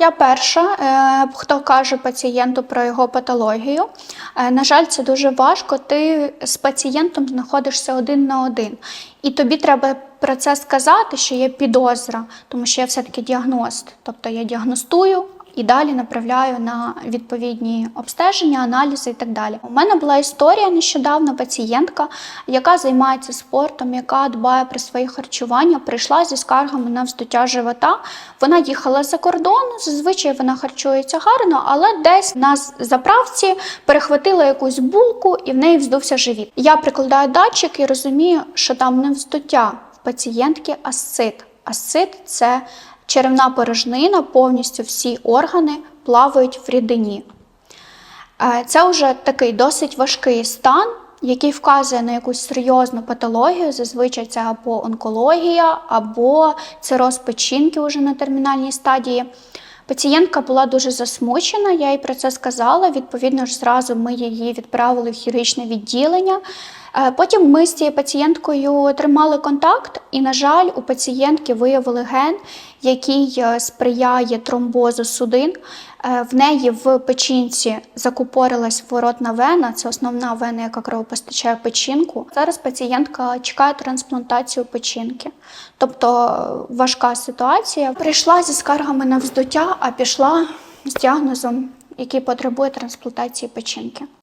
Я перша, е, хто каже пацієнту про його патологію. Е, На жаль, це дуже важко. Ти з пацієнтом знаходишся один на один. І тобі треба про це сказати, що є підозра, тому що я все-таки діагност. Тобто я діагностую і далі направляю на відповідні обстеження, аналізи і так далі. У мене була історія нещодавно пацієнтка, яка займається спортом, яка дбає про своє харчування, прийшла зі скаргами на вздуття живота. Вона їхала за кордон, зазвичай вона харчується гарно, але десь на заправці перехватила якусь булку і в неї вздувся живіт. Я прикладаю датчик і розумію, що там не вздуття в пацієнтки асцит. Асцит це черевна порожнина, повністю всі органи плавають в рідині. Е, Це вже такий досить важкий стан, який вказує на якусь серйозну патологію. Зазвичай це або онкологія, або цироз печінки вже на термінальній стадії. Пацієнтка була дуже засмучена, я їй про це сказала. Відповідно ж, зразу ми її відправили в хірургічне відділення. Е, Потім ми з цією пацієнткою тримали контакт, і, на жаль, у пацієнтки виявили ген, який е, сприяє тромбозу судин. Е, В неї в печінці закупорилась воротна вена, це основна вена, яка кровопостачає печінку. Зараз пацієнтка чекає трансплантацію печінки. Тобто важка ситуація. Прийшла зі скаргами на вздуття, а пішла з діагнозом, який потребує трансплантації печінки.